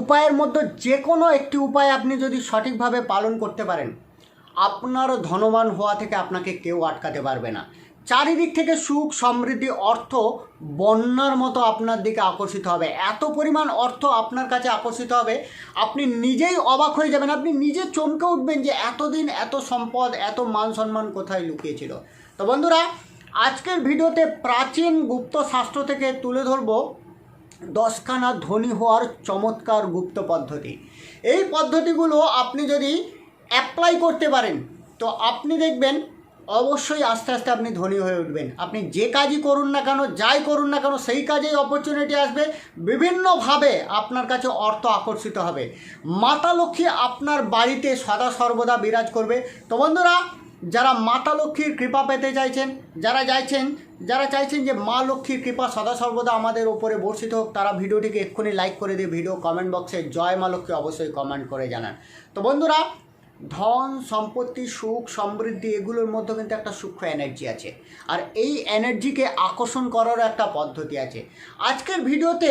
উপায়ের মধ্যে যে কোনো একটি উপায় আপনি যদি সঠিকভাবে পালন করতে পারেন আপনার ধনবান হওয়া থেকে আপনাকে কেউ আটকাতে পারবে না। চারিদিক থেকে সুখ, সমৃদ্ধি, অর্থ বন্যার মতো আপনার দিকে আকর্ষিত হবে। এত পরিমাণ অর্থ আপনার কাছে আকর্ষিত হবে, আপনি নিজেই অবাক হয়ে যাবেন। আপনি নিজে চমকে উঠবেন যে এতদিন এত সম্পদ, এত মান সম্মান কোথায় লুকিয়েছিল। তো বন্ধুরা, আজকের ভিডিওতে প্রাচীন গুপ্ত শাস্ত্র থেকে তুলে ধরবো। দশখানা ধনী হওয়ার চমৎকার গুপ্ত পদ্ধতি। এই পদ্ধতিগুলো আপনি যদি অ্যাপ্লাই করতে পারেন, তো আপনি দেখবেন অবশ্যই আস্তে আস্তে আপনি ধনী হয়ে উঠবেন। আপনি যে কাজই করুন না কেন, যাই করুন না কেন, সেই কাজেই অপরচুনিটি আসবে। বিভিন্নভাবে আপনার কাছে অর্থ আকর্ষিত হবে। মাতা লক্ষ্মী আপনার বাড়িতে সদা সর্বদা বিরাজ করবে। তো বন্ধুরা যারা মাতা লক্ষ্মীর কৃপা পেতে চাইছেন, যারা চাইছেন যারা চাইছেন যে মা লক্ষ্মীর কৃপা সদা সর্বদা আমাদের ওপরে বর্ষিত হোক, তারা ভিডিওটিকে এক্ষুনি লাইক করে দিয়ে ভিডিও কমেন্ট বক্সে জয় মা লক্ষ্মী অবশ্যই কমেন্ট করে জানান। তো বন্ধুরা, ধন, সম্পত্তি, সুখ, সমৃদ্ধি, এগুলোর মধ্যে কিন্তু একটা সূক্ষ্ম এনার্জি আছে। আর এই এনার্জিকে আকর্ষণ করারও একটা পদ্ধতি আছে। আজকের ভিডিওতে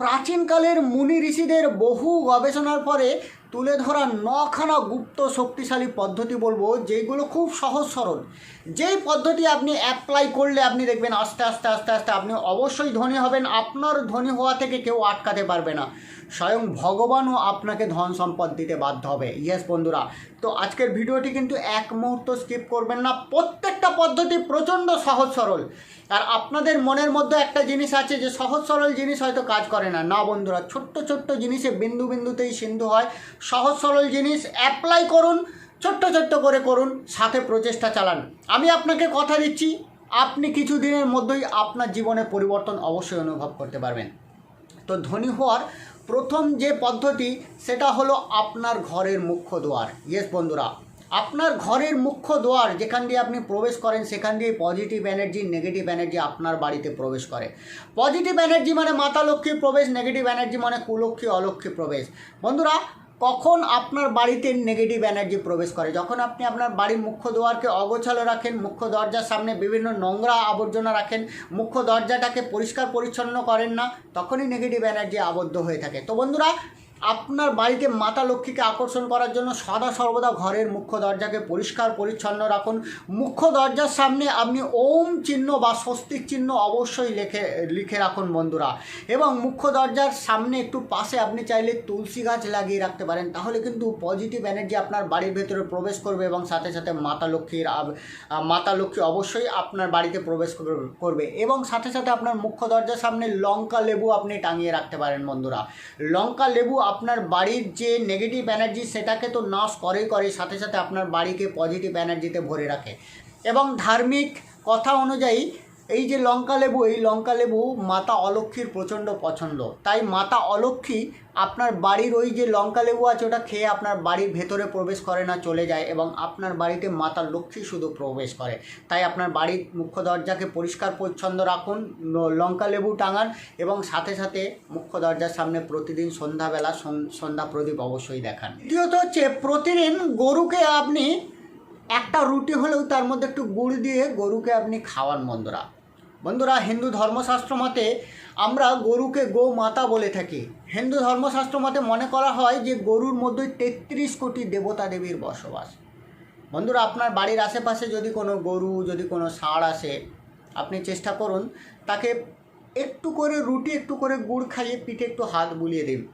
প্রাচীনকালের মুনি ঋষিদের বহু গবেষণার পরে তুলে ধরা নখানা গুপ্ত শক্তিশালী পদ্ধতি বলব যেগুলো খুব সহজ সরল। যেই পদ্ধতি আপনি অ্যাপ্লাই করলে আপনি দেখবেন আস্তে আস্তে আস্তে আস্তে আপনি অবশ্যই ধনী হবেন, আপনার ধনী হওয়া থেকে কেউ আটকাতে পারবে না। স্বয়ং ভগবানও আপনাকে ধন সম্পদ দিতে বাধ্য হবে। ইয়েস বন্ধুরা। তো আজকের ভিডিওটি কিন্তু এক মুহূর্ত স্কিপ করবেন না। প্রত্যেকটা পদ্ধতি প্রচণ্ড সহজ সরল। আর আপনাদের মনের মধ্যে একটা জিনিস আছে যে সহজ সরল জিনিস হয়তো কাজ করে না। না, বন্ধুরা, ছোট্ট ছোট্ট জিনিসে বিন্দু বিন্দুতেই সিন্ধু হয়। সহজ সরল জিনিস অ্যাপ্লাই করুন, ছোট্ট ছোট্ট করে করুন, সাথে প্রচেষ্টা চালান। আমি আপনাকে কথা দিচ্ছি, আপনি কিছু দিনের মধ্যেই আপনার জীবনে পরিবর্তন অবশ্যই অনুভব করতে পারবেন। তো ধনী হওয়ার প্রথম যে পদ্ধতি, সেটা হলো আপনার ঘরের মুখ্য দ্বার ইয়েস বন্ধুরা, আপনার ঘরের মুখ্য দ্বার যেখান দিয়ে আপনি প্রবেশ করেন, সেখান দিয়ে পজিটিভ এনার্জি নেগেটিভ এনার্জি আপনার বাড়িতে প্রবেশ করে। পজিটিভ এনার্জি মানে মাতা লক্ষ্মীর প্রবেশ নেগেটিভ এনার্জি মানে কুলক্ষ্মী, অলক্ষ্মী প্রবেশ। বন্ধুরা কখন আপনার বাড়িতে নেগেটিভ এনার্জি প্রবেশ করে? যখন আপনি আপনার বাড়ির মুখ্য দুয়ারকে অগোছালো রাখেন, মুখ্য দরজার সামনে বিভিন্ন নোংরা আবর্জনা রাখেন, মুখ্য দরজাটাকে পরিষ্কার পরিচ্ছন্ন করেন না, তখনই নেগেটিভ এনার্জি আবদ্ধ হয়ে থাকে। তো বন্ধুরা আপনার বাড়িতে মাতা লক্ষ্মীকে আকর্ষণ করার জন্য সদা সর্বদা ঘরের মুখ্য দরজাকে পরিষ্কার পরিচ্ছন্ন রাখুন। মুখ্য দরজার সামনে আপনি ওম চিহ্ন বা স্বস্তিক চিহ্ন অবশ্যই লিখে লিখে রাখুন বন্ধুরা। এবং মুখ্য দরজার সামনে একটু পাশে আপনি চাইলে তুলসী গাছ লাগিয়ে রাখতে পারেন। তাহলে কিন্তু পজিটিভ এনার্জি আপনার বাড়ির ভেতরে প্রবেশ করবে এবং সাথে সাথে মাতা লক্ষ্মীর মাতা লক্ষ্মী অবশ্যই আপনার বাড়িতে প্রবেশ কর- করবে। এবং সাথে সাথে আপনার মুখ্য দরজার সামনে লঙ্কা লেবু আপনি টাঙিয়ে রাখতে পারেন বন্ধুরা। লঙ্কা লেবু আপনার বাড়ির যে নেগেটিভ এনার্জি সেটাকে তো নাশ করেই করে, সাথে সাথে আপনার বাড়িকে পজিটিভ এনার্জিতে ভরে রাখে। এবং ধার্মিক কথা অনুযায়ী এই যে লঙ্কা লেবু, এই লঙ্কা লেবু মাতা অলক্ষ্মীর প্রচণ্ড পছন্দ। তাই মাতা অলক্ষ্মী আপনার বাড়ির ওই যে লঙ্কা লেবু আছে, ওটা খেয়ে আপনার বাড়ির ভেতরে প্রবেশ করে না, চলে যায় এবং আপনার বাড়িতে মাতা লক্ষ্মী শুধু প্রবেশ করে। তাই আপনার বাড়ির মুখ্য দরজাকে পরিষ্কার পরিচ্ছন্ন রাখুন লঙ্কা লেবু টাঙান এবং সাথে সাথে মুখ্য দরজার সামনে প্রতিদিন সন্ধ্যাবেলা সন- সন্ধ্যা প্রদীপ অবশ্যই দেখান। দ্বিতীয়ত হচ্ছে প্রতিদিন গরুকে আপনি একটা রুটি হলেও তার মধ্যে একটু গুড় দিয়ে গরুকে আপনি খাওয়ান বন্ধুরা। বন্ধুরা, হিন্দু ধর্মশাস্ত্র মতে আমরা গরুকে গো মাতা বলে থাকি। হিন্দু ধর্মশাস্ত্র মতে মনে করা হয় যে, গরুর মধ্যে তেত্রিশ কোটি দেবতা দেবীর বসবাস। বন্ধুরা, আপনার বাড়ির আশেপাশে যদি কোনো গরু, যদি কোনো ষাঁড় আসে, আপনি চেষ্টা করুন তাকে একটু করে রুটি, একটু করে গুড় খাইয়ে পিঠে একটু হাত বুলিয়ে দিন।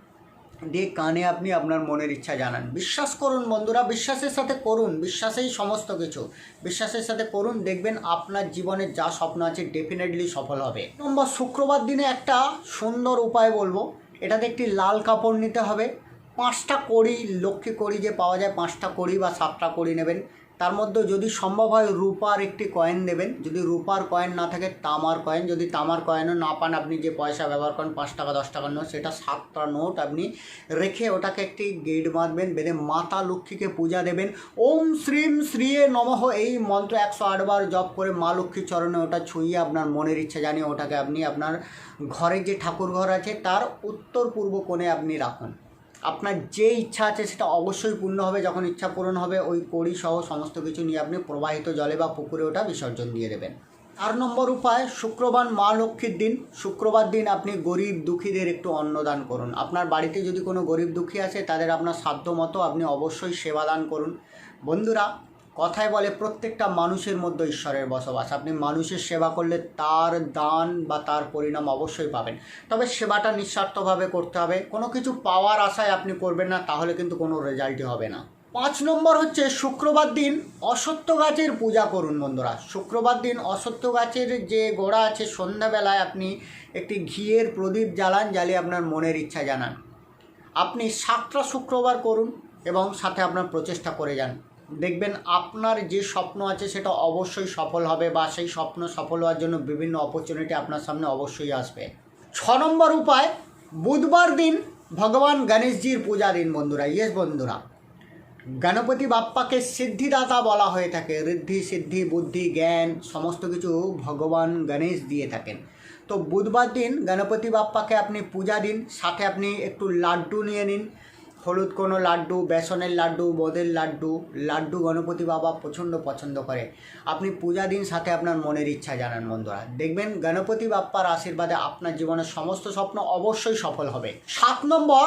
দিয়ে কানে আপনি আপনার মনের ইচ্ছা জানান। বিশ্বাস করুন বন্ধুরা, বিশ্বাসের সাথে করুন, বিশ্বাসেই সমস্ত কিছু। বিশ্বাসের সাথে করুন, দেখবেন আপনার জীবনে যা স্বপ্ন আছে ডেফিনেটলি সফল হবে। নম্বর, শুক্রবার দিনে একটা সুন্দর উপায় বলব। এটাতে একটি লাল কাপড় নিতে হবে। পাঁচটা কড়ি লক্ষ্মী কড়ি যে পাওয়া যায়, পাঁচটা কড়ি বা সাতটা কড়ি নেবেন। তার মধ্যে যদি সম্ভব হয় রূপার একটি কয়েন দেবেন। যদি রূপার কয়েন না থাকে, তামার কয়েন যদি তামার কয়েনও না পান, আপনি যে পয়সা ব্যবহার করেন, পাঁচ টাকা, দশ টাকার নোট, সেটা সাতটা নোট আপনি রেখে ওটাকে একটি গেট বাঁধবেন বেঁধে মাতা লক্ষ্মীকে পূজা দেবেন। ওম শ্রীম শ্রীয়ে নমঃ। এই মন্ত্র একশো আটবার জপ করে মা লক্ষ্মীর চরণে ওটা ছুঁয়ে আপনার মনের ইচ্ছা জানিয়ে ওটাকে আপনি আপনার ঘরে যে ঠাকুর ঘর আছে, তার উত্তর পূর্ব কোণে আপনি রাখুন। আপনার যে ইচ্ছা আছে সেটা অবশ্যই পূর্ণ হবে, যখন ইচ্ছা পূরণ হবে, ওই কড়ি সহ সমস্ত কিছু নিয়ে আপনি প্রবাহিত জলে বা পুকুরে ওটা বিসর্জন দিয়ে দেবেন। চার নম্বর উপায়, শুক্রবার মা লক্ষ্মীর দিন। শুক্রবার দিন আপনি গরিব দুঃখীদের একটু অন্নদান করুন। আপনার বাড়িতে যদি কোনো গরিব দুঃখী আছে, তাদের আপনার সাধ্য মতো আপনি অবশ্যই সেবা দান করুন। বন্ধুরা কথায় বলে প্রত্যেকটা মানুষের মধ্যে ঈশ্বরের বসবাস। আপনি মানুষের সেবা করলে তার দান বা তার পরিণাম অবশ্যই পাবেন। তবে সেবাটা নিঃস্বার্থভাবে করতে হবে। কোনো কিছু পাওয়ার আশায় আপনি করবেন না, তাহলে কিন্তু কোনো রেজাল্টই হবে না। পাঁচ নম্বর হচ্ছে শুক্রবার দিন অসত্য গাছের পূজা করুন বন্ধুরা। শুক্রবার দিন অসত্য গাছের যে গোড়া আছে, সন্ধ্যাবেলায় আপনি একটি ঘিয়ের প্রদীপ জ্বালান, জ্বালিয়ে আপনার মনের ইচ্ছা জানান। আপনি সাতটা শুক্রবার করুন এবং সাথে আপনার প্রচেষ্টা করে যান। দেখবেন আপনার যে স্বপ্ন আছে সেটা অবশ্যই সফল হবে বা সেই স্বপ্ন সফল হওয়ার জন্য বিভিন্ন অপরচুনিটি আপনার সামনে অবশ্যই আসবে। ছ নম্বর উপায়, বুধবার দিন ভগবান গণেশজির পূজা দিন বন্ধুরা। ইয়েস বন্ধুরা। গণপতি বাপ্পাকে সিদ্ধিদাতা বলা হয়ে থাকে। ঋদ্ধি, সিদ্ধি, বুদ্ধি, জ্ঞান, সমস্ত কিছু ভগবান গণেশ দিয়ে থাকেন। তো বুধবার দিন গণপতি বাপ্পাকে আপনি পূজা দিন, সাথে আপনি একটু লাড্ডু নিয়ে নিন হলুদ কোনো লাড্ডু, বেসনের লাড্ডু বোঁদের লাড্ডু লাড্ডু গণপতি বাবা প্রচণ্ড পছন্দ করে। আপনি পূজা দিন সাথে আপনার মনের ইচ্ছা জানান বন্ধুরা। দেখবেন গণপতি বাপ্পার আশীর্বাদে আপনার জীবনের সমস্ত স্বপ্ন অবশ্যই সফল হবে। সাত নম্বর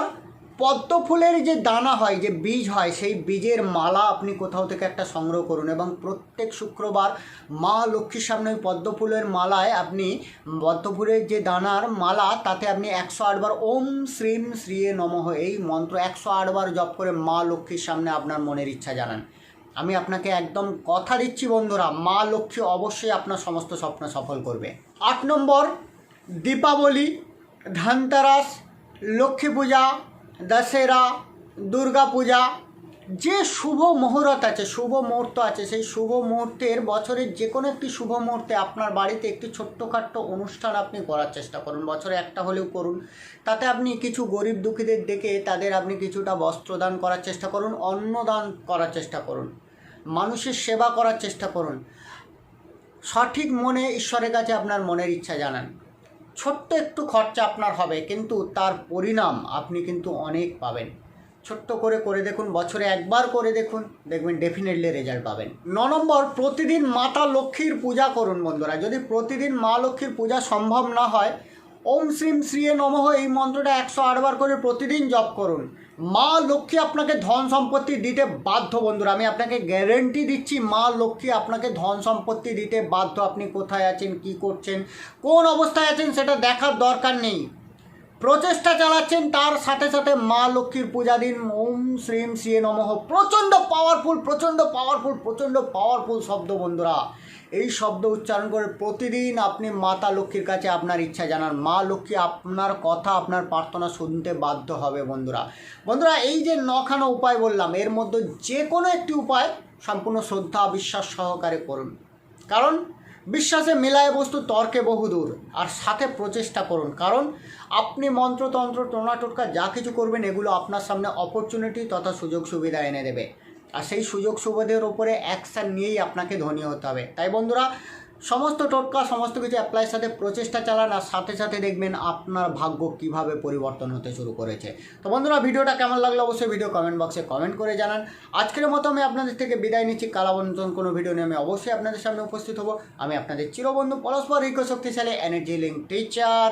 পদ্ম ফুলের যে দানা হয়, যে বীজ হয়, সেই বীজের মালা আপনি কোথাও থেকে একটা সংগ্রহ করুন এবং প্রত্যেক শুক্রবার মা লক্ষ্মীর সামনে ওই পদ্ম ফুলের মালায় আপনি পদ্ম ফুলের যে দানার মালা, তাতে আপনি একশো আটবার ওম শ্রীম শ্রীয়ে নমঃ এই মন্ত্র একশো আটবার জপ করে মা লক্ষ্মীর সামনে আপনার মনের ইচ্ছা জানান। আমি আপনাকে একদম কথা দিচ্ছি বন্ধুরা, মা লক্ষ্মী অবশ্যই আপনার সমস্ত স্বপ্ন সফল করবে। আট নম্বর, দীপাবলি, ধানতেরাস, লক্ষ্মী পূজা দশেরা, দুর্গা পূজা, যে শুভ মুহূর্ত আছে, শুভ মুহূর্ত আছে, সেই শুভ মুহূর্তের বছরের যে কোনো একটি শুভ মুহূর্তে আপনার বাড়িতে একটি ছোট্টখাট্ট অনুষ্ঠান আপনি করার চেষ্টা করুন। বছরে একটা হলেও করুন। তাতে আপনি কিছু গরিব দুঃখীদের ডেকে তাদের আপনি কিছুটা বস্ত্রদান করার চেষ্টা করুন, অন্নদান করার চেষ্টা করুন, মানুষের সেবা করার চেষ্টা করুন। সঠিক মনে ঈশ্বরের কাছে আপনার মনের ইচ্ছা জানান। ছোট্ট একটু খরচা আপনার হবে, কিন্তু তার পরিণাম আপনি কিন্তু অনেক পাবেন। ছোট্ট করে করে দেখুন, বছরে একবার করে দেখুন, দেখবেন ডেফিনেটলি রেজাল্ট পাবেন। ন নম্বর, প্রতিদিন মাতা লক্ষ্মীর পূজা করুন বন্ধুরা। যদি প্রতিদিন মা লক্ষ্মীর পূজা সম্ভব না হয়, ওম শ্রীম শ্রীয়ে নমঃ, এই মন্ত্রটা একশো আটবার করে প্রতিদিন জপ করুন। মা লক্ষ্মী আপনাকে ধন সম্পত্তি দিতে বাধ্য, বন্ধুরা। আমি আপনাকে গ্যারেন্টি দিচ্ছি, মা লক্ষ্মী আপনাকে ধন সম্পত্তি দিতে বাধ্য। আপনি কোথায় আছেন, কি করছেন, কোন অবস্থায় আছেন সেটা দেখার দরকার নেই। প্রচেষ্টা চালাচ্ছেন, তার সাথে সাথে মা লক্ষ্মীর পূজা দিন। ওম শ্রীম শ্রী নমঃ। প্রচণ্ড পাওয়ারফুল প্রচণ্ড পাওয়ারফুল প্রচণ্ড পাওয়ারফুল শব্দ, বন্ধুরা। এই শব্দ উচ্চারণ করে প্রতিদিন আপনি মাতা লক্ষ্মীর কাছে আপনার ইচ্ছা জানান। মা লক্ষ্মী আপনার কথা, আপনার প্রার্থনা শুনতে বাধ্য হবে বন্ধুরা। বন্ধুরা, এই যে নখানা উপায় বললাম, এর মধ্যে যে কোনো একটি উপায় সম্পূর্ণ শ্রদ্ধা, বিশ্বাস সহকারে করুন। কারণ বিশ্বাসে মেলায় বস্তু তর্কে বহুদূর আর সাথে প্রচেষ্টা করুন। কারণ আপনি মন্ত্রতন্ত্র টোনা টোটকা যা কিছু করবেন, এগুলো আপনার সামনে অপরচুনিটি তথা সুযোগ সুবিধা এনে দেবে। আর সেই সুযোগ সুবিধের ওপরে অ্যাকশান নিয়েই আপনাকে ধনী হতে হবে। তাই বন্ধুরা, সমস্ত টোটকা, সমস্ত কিছু অ্যাপ্লাইয়ের সাথে প্রচেষ্টা চালান আর সাথে সাথে দেখবেন আপনার ভাগ্য কীভাবে পরিবর্তন হতে শুরু করেছে। তো বন্ধুরা, ভিডিওটা কেমন লাগল অবশ্যই ভিডিও কমেন্ট বক্সে কমেন্ট করে জানান। আজকের মতো আমি আপনাদের থেকে বিদায় নিচ্ছি। কালাবন্ধন কোনো ভিডিও নিয়ে আমি অবশ্যই আপনাদের সামনে উপস্থিত হব। আমি আপনাদের চিরবন্ধু পরস্পর ঐক্য শক্তিশালী এনার্জি লিঙ্ক টিচার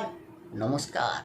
নমস্কার।